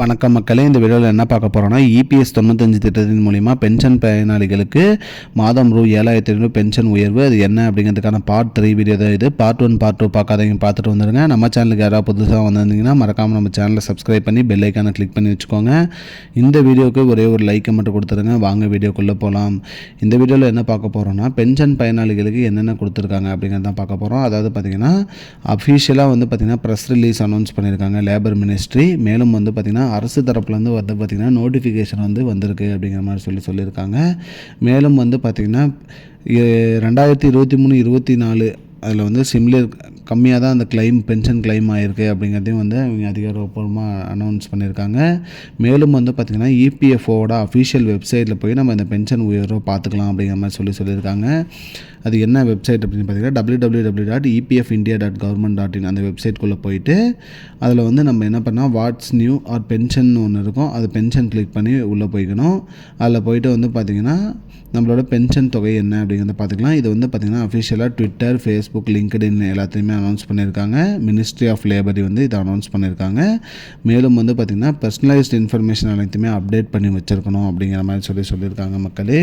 வணக்கம் மக்களே இந்த வீடியோவில் என்ன பார்க்க போகிறோன்னா இபிஎஸ் தொண்ணூத்தஞ்சு திட்டத்தின் மூலிமா பென்ஷன் பயனாளிகளுக்கு மாதம் ரூ ஏழாயிரத்தி ஐநூறு பென்ஷன் உயர்வு. அது என்ன அப்படிங்கிறதுக்கான பார்ட் த்ரீ வீடியோ தான் இது. பார்ட் ஒன் பார்ட் டூ பார்க்காதவங்க பார்த்துட்டு வந்துருங்க. நம்ம சேனலுக்கு யாராவது புதுசாக வந்திருந்தீங்கன்னா மறக்காமல் நம்ம சேனலை சப்ஸ்கிரைப் பண்ணி பெல் ஐக்கானை கிளிக் பண்ணி வச்சுக்கோங்க. இந்த வீடியோவுக்கு ஒரே ஒரு லைக்கை மட்டும் கொடுத்துருங்க. வாங்க வீடியோக்குள்ளே போகலாம் இந்த வீடியோவில் என்ன பார்க்க போகிறோன்னா பென்ஷன் பயனாளிகளுக்கு என்னென்ன கொடுத்துருக்காங்க அப்படிங்கிறத தான் பார்க்க போகிறோம் அதாவது பார்த்திங்கன்னா அஃபிஷியலாக வந்து பார்த்திங்கன்னா ப்ரெஸ் ரிலீஸ் அனௌன்ஸ் பண்ணியிருக்காங்க லேபர் மினிஸ்ட்ரி மேலும் வந்து பார்த்திங்கன்னா அரசு தரப்புலேருந்து வந்து பார்த்திங்கன்னா நோட்டிஃபிகேஷன் வந்து வந்திருக்கு அப்படிங்கிற மாதிரி சொல்லி சொல்லியிருக்காங்க. மேலும் வந்து பார்த்திங்கன்னா ரெண்டாயிரத்தி இருபத்தி மூணு இருபத்தி நாலு அதில் வந்து சிம்லர் கம்மியாக தான் அந்த கிளைம் பென்ஷன் கிளைம் ஆகிருக்கு அப்படிங்கிறதையும் வந்து அவங்க அதிகாரப்பூர்வமாக அனௌன்ஸ் பண்ணியிருக்காங்க. மேலும் வந்து பார்த்திங்கன்னா இபிஎஃப்ஓட அஃபிஷியல் வெப்சைட்டில் போய் நம்ம இந்த பென்ஷன் உயர்வை பார்த்துக்கலாம் அப்படிங்கிற மாதிரி சொல்லி சொல்லியிருக்காங்க. அது என்ன வெப்சைட் அப்படின்னு பார்த்தீங்கன்னா W W W dot EPF India dot government dot in அந்த வெப்சைட்குள்ளே போயிட்டு அதில் வந்து நம்ம என்ன பண்ணால் வாட்ஸ் நியூ ஆர் பென்ஷன் ஒன்று இருக்கும். அது பென்ஷன் கிளிக் பண்ணி உள்ளே போய்க்கணும். அதில் போயிட்டு வந்து பார்த்திங்கன்னா நம்மளோட பென்ஷன் தொகை என்ன அப்படிங்கிறத பார்த்துக்கலாம். இது வந்து பார்த்திங்கன்னா அஃபிஷியலாக ட்விட்டர் ஃபேஸ்புக் லிங்க்டின் எல்லாத்தையுமே அனௌன்ஸ் பண்ணியிருக்காங்க. மினிஸ்ட்ரி ஆஃப் லேபர் வந்து இதை அனௌன்ஸ் பண்ணியிருக்காங்க. மேலும் வந்து பார்த்திங்கன்னா பர்சனலைஸ்ட் இன்ஃபர்மேஷன் அனைத்துமே அப்டேட் பண்ணி வச்சுருக்கணும் அப்படிங்கிற மாதிரி சொல்லி சொல்லியிருக்காங்க மக்களே.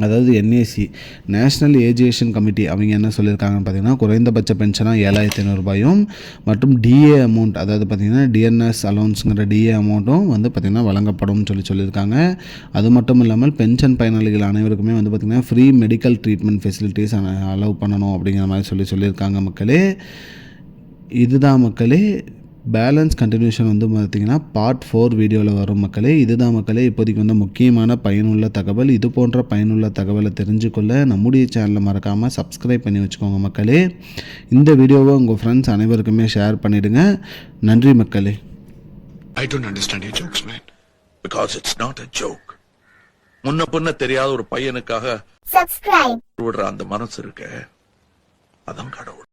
அதாவது என்ஏசி நேஷ்னல் ஏஜுகேஷன் கமிட்டி அவங்க என்ன சொல்லியிருக்காங்கன்னு பார்த்தீங்கன்னா குறைந்தபட்ச பென்ஷனாக ஏழாயிரத்தி ஐநூறுபாயும் மற்றும் டிஏ அமௌண்ட் அதாவது பார்த்தீங்கன்னா டிஎன்எஸ் அலோன்ஸுங்கிற டிஏ அமௌண்ட்டும் வந்து பார்த்திங்கன்னா வழங்கப்படும்னு சொல்லி சொல்லியிருக்காங்க. அது மட்டும் இல்லாமல் பென்ஷன் பயனாளிகள் அனைவருக்குமே வந்து பார்த்திங்கன்னா free medical treatment facilities allow பண்ணணும் அப்படிங்கிற மாதிரி சொல்லி சொல்லியிருக்காங்க மக்களே. இதுதான் மக்களே. பேலன்ஸ் கண்டினியூஷன் வந்து பார்த்திங்கன்னா பார்ட் ஃபோர் வீடியோவில் வரும் மக்களே. இதுதான் மக்களே இப்போதைக்கு வந்து முக்கியமான பயனுள்ள தகவல். இது போன்ற பயனுள்ள தகவலை தெரிஞ்சுக்கொள்ள நம்முடைய சேனலை மறக்காமல் சப்ஸ்கிரைப் பண்ணி வச்சுக்கோங்க மக்களே. இந்த வீடியோவை உங்கள் ஃப்ரெண்ட்ஸ் அனைவருக்குமே ஷேர் பண்ணிவிடுங்க நன்றி மக்களே. I don't understand your jokes, man. Because it's not a joke. முன்ன பின்ன தெரியாத ஒரு பையனுக்காக subscribe. விடுற அந்த மனசு இருக்க. அதான் கடவுள்.